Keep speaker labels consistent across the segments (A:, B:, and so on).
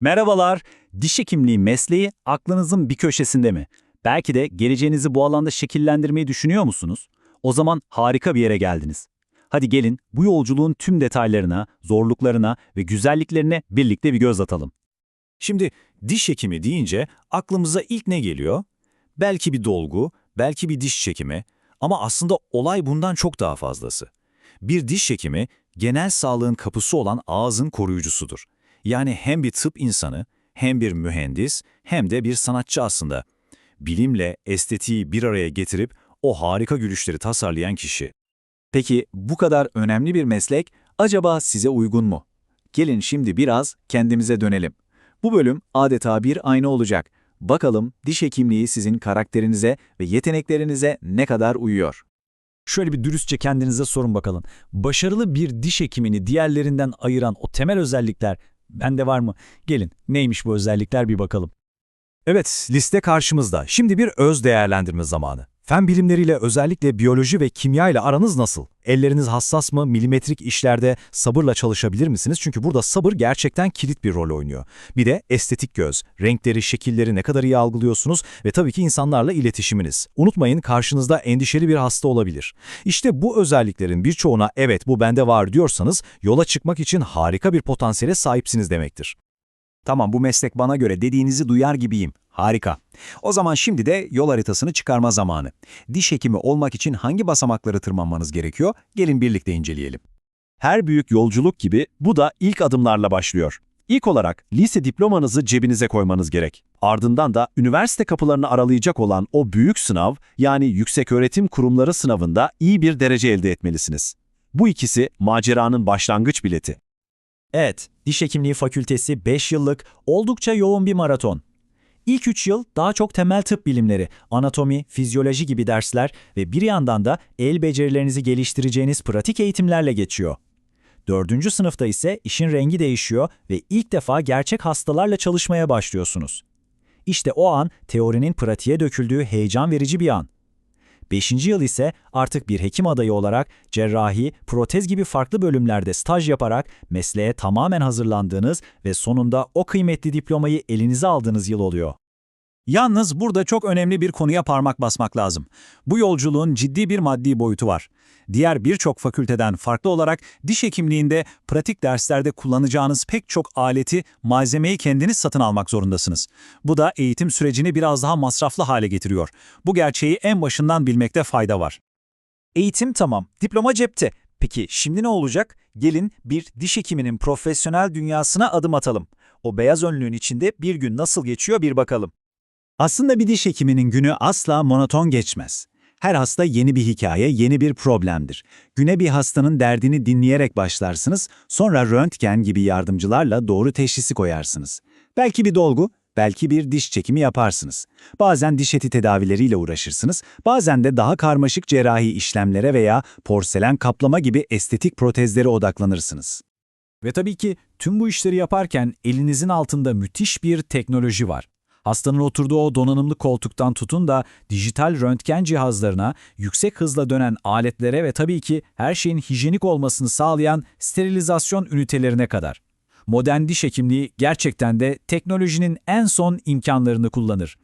A: Merhabalar, diş hekimliği mesleği aklınızın bir köşesinde mi? Belki de geleceğinizi bu alanda şekillendirmeyi düşünüyor musunuz? O zaman harika bir yere geldiniz. Hadi gelin bu yolculuğun tüm detaylarına, zorluklarına ve güzelliklerine birlikte bir göz atalım.
B: Şimdi diş hekimi deyince aklımıza ilk ne geliyor? Belki bir dolgu, belki bir diş çekimi ama aslında olay bundan çok daha fazlası. Bir diş hekimi genel sağlığın kapısı olan ağzın koruyucusudur. Yani hem bir tıp insanı, hem bir mühendis, hem de bir sanatçı aslında. Bilimle estetiği bir araya getirip o harika gülüşleri tasarlayan kişi.
A: Peki bu kadar önemli bir meslek acaba size uygun mu? Gelin şimdi biraz kendimize dönelim. Bu bölüm adeta bir ayna olacak. Bakalım diş hekimliği sizin karakterinize ve yeteneklerinize ne kadar uyuyor?
C: Şöyle bir dürüstçe kendinize sorun bakalım. Başarılı bir diş hekimini diğerlerinden ayıran o temel özellikler bende var mı? Gelin neymiş bu özellikler bir bakalım.
B: Evet, liste karşımızda. Şimdi bir öz değerlendirme zamanı. Fen bilimleriyle özellikle biyoloji ve kimya ile aranız nasıl? Elleriniz hassas mı? Milimetrik işlerde sabırla çalışabilir misiniz? Çünkü burada sabır gerçekten kilit bir rol oynuyor. Bir de estetik göz, renkleri, şekilleri ne kadar iyi algılıyorsunuz ve tabii ki insanlarla iletişiminiz. Unutmayın karşınızda endişeli bir hasta olabilir. İşte bu özelliklerin birçoğuna evet bu bende var diyorsanız yola çıkmak için harika bir potansiyele sahipsiniz demektir.
D: Tamam bu meslek bana göre dediğinizi duyar gibiyim. Harika. O zaman şimdi de yol haritasını çıkarma zamanı. Diş hekimi olmak için hangi basamakları tırmanmanız gerekiyor? Gelin birlikte inceleyelim.
E: Her büyük yolculuk gibi bu da ilk adımlarla başlıyor. İlk olarak lise diplomanızı cebinize koymanız gerek. Ardından da üniversite kapılarını aralayacak olan o büyük sınav yani yükseköğretim kurumları sınavında iyi bir derece elde etmelisiniz. Bu ikisi maceranın başlangıç bileti.
C: Evet, diş hekimliği fakültesi 5 yıllık oldukça yoğun bir maraton. İlk 3 yıl daha çok temel tıp bilimleri, anatomi, fizyoloji gibi dersler ve bir yandan da el becerilerinizi geliştireceğiniz pratik eğitimlerle geçiyor. Dördüncü sınıfta ise işin rengi değişiyor ve ilk defa gerçek hastalarla çalışmaya başlıyorsunuz. İşte o an teorinin pratiğe döküldüğü heyecan verici bir an. Beşinci yıl ise artık bir hekim adayı olarak cerrahi, protez gibi farklı bölümlerde staj yaparak mesleğe tamamen hazırlandığınız ve sonunda o kıymetli diplomayı elinize aldığınız yıl oluyor.
A: Yalnız burada çok önemli bir konuya parmak basmak lazım. Bu yolculuğun ciddi bir maddi boyutu var. Diğer birçok fakülteden farklı olarak diş hekimliğinde pratik derslerde kullanacağınız pek çok aleti, malzemeyi kendiniz satın almak zorundasınız. Bu da eğitim sürecini biraz daha masraflı hale getiriyor. Bu gerçeği en başından bilmekte fayda var.
F: Eğitim tamam, diploma cepte. Peki şimdi ne olacak? Gelin bir diş hekiminin profesyonel dünyasına adım atalım. O beyaz önlüğün içinde bir gün nasıl geçiyor bir bakalım.
A: Aslında bir diş hekiminin günü asla monoton geçmez. Her hasta yeni bir hikaye, yeni bir problemdir. Güne bir hastanın derdini dinleyerek başlarsınız, sonra röntgen gibi yardımcılarla doğru teşhisi koyarsınız. Belki bir dolgu, belki bir diş çekimi yaparsınız. Bazen diş eti tedavileriyle uğraşırsınız, bazen de daha karmaşık cerrahi işlemlere veya porselen kaplama gibi estetik protezlere odaklanırsınız.
C: Ve tabii ki tüm bu işleri yaparken elinizin altında müthiş bir teknoloji var. Hastanın oturduğu o donanımlı koltuktan tutun da dijital röntgen cihazlarına, yüksek hızla dönen aletlere ve tabii ki her şeyin hijyenik olmasını sağlayan sterilizasyon ünitelerine kadar. Modern diş hekimliği gerçekten de teknolojinin en son imkanlarını kullanır.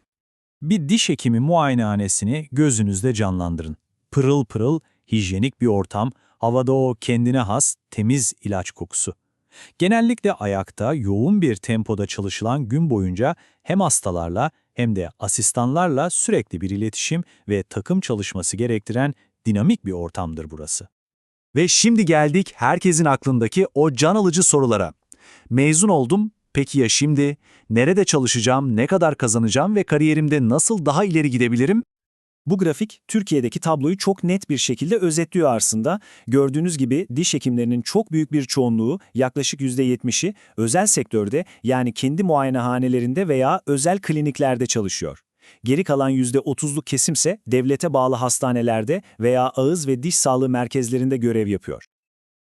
C: Bir diş hekimi muayenehanesini gözünüzde canlandırın. Pırıl pırıl, hijyenik bir ortam, havada o kendine has, temiz ilaç kokusu. Genellikle ayakta yoğun bir tempoda çalışılan gün boyunca hem hastalarla hem de asistanlarla sürekli bir iletişim ve takım çalışması gerektiren dinamik bir ortamdır burası.
E: Ve şimdi geldik herkesin aklındaki o can alıcı sorulara. Mezun oldum, peki ya şimdi? Nerede çalışacağım, ne kadar kazanacağım ve kariyerimde nasıl daha ileri gidebilirim?
F: Bu grafik Türkiye'deki tabloyu çok net bir şekilde özetliyor aslında. Gördüğünüz gibi diş hekimlerinin çok büyük bir çoğunluğu, yaklaşık %70'i özel sektörde yani kendi muayenehanelerinde veya özel kliniklerde çalışıyor. Geri kalan %30'luk kesimse devlete bağlı hastanelerde veya ağız ve diş sağlığı merkezlerinde görev yapıyor.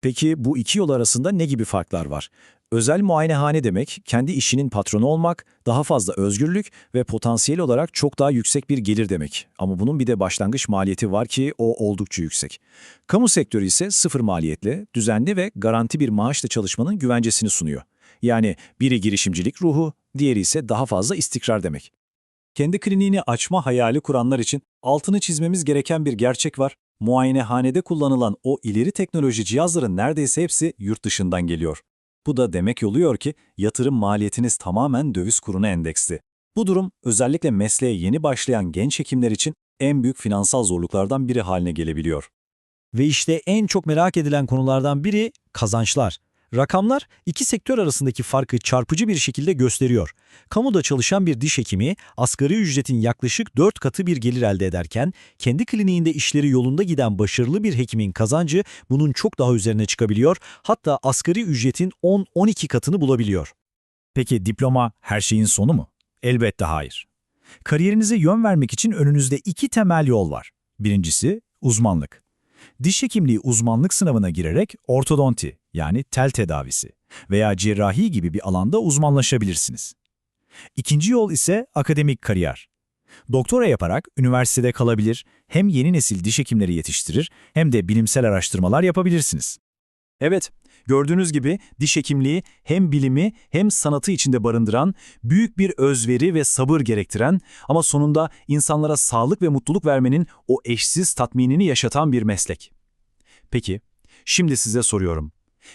B: Peki bu iki yol arasında ne gibi farklar var? Özel muayenehane demek, kendi işinin patronu olmak, daha fazla özgürlük ve potansiyel olarak çok daha yüksek bir gelir demek. Ama bunun bir de başlangıç maliyeti var ki o oldukça yüksek. Kamu sektörü ise sıfır maliyetli, düzenli ve garanti bir maaşla çalışmanın güvencesini sunuyor.
C: Yani biri girişimcilik ruhu, diğeri ise daha fazla istikrar demek. Kendi kliniğini açma hayali kuranlar için altını çizmemiz gereken bir gerçek var. Muayenehanede kullanılan o ileri teknoloji cihazların neredeyse hepsi yurt dışından geliyor. Bu da demek oluyor ki yatırım maliyetiniz tamamen döviz kuruna endeksli. Bu durum özellikle mesleğe yeni başlayan genç hekimler için en büyük finansal zorluklardan biri haline gelebiliyor.
G: Ve işte en çok merak edilen konulardan biri kazançlar. Rakamlar iki sektör arasındaki farkı çarpıcı bir şekilde gösteriyor. Kamuda çalışan bir diş hekimi asgari ücretin yaklaşık 4 katı bir gelir elde ederken kendi kliniğinde işleri yolunda giden başarılı bir hekimin kazancı bunun çok daha üzerine çıkabiliyor. Hatta asgari ücretin 10-12 katını bulabiliyor.
C: Peki diploma her şeyin sonu mu? Elbette hayır. Kariyerinize yön vermek için önünüzde iki temel yol var. Birincisi uzmanlık. Diş hekimliği uzmanlık sınavına girerek ortodonti yani tel tedavisi veya cerrahi gibi bir alanda uzmanlaşabilirsiniz. İkinci yol ise akademik kariyer. Doktora yaparak üniversitede kalabilir, hem yeni nesil diş hekimleri yetiştirir hem de bilimsel araştırmalar yapabilirsiniz.
B: Evet, gördüğünüz gibi diş hekimliği hem bilimi hem sanatı içinde barındıran, büyük bir özveri ve sabır gerektiren ama sonunda insanlara sağlık ve mutluluk vermenin o eşsiz tatminini yaşatan bir meslek. Peki, şimdi size soruyorum.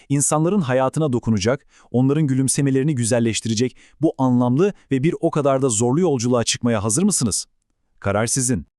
B: İnsanların hayatına dokunacak, onların gülümsemelerini güzelleştirecek bu anlamlı ve bir o kadar da zorlu yolculuğa çıkmaya hazır mısınız? Karar sizin.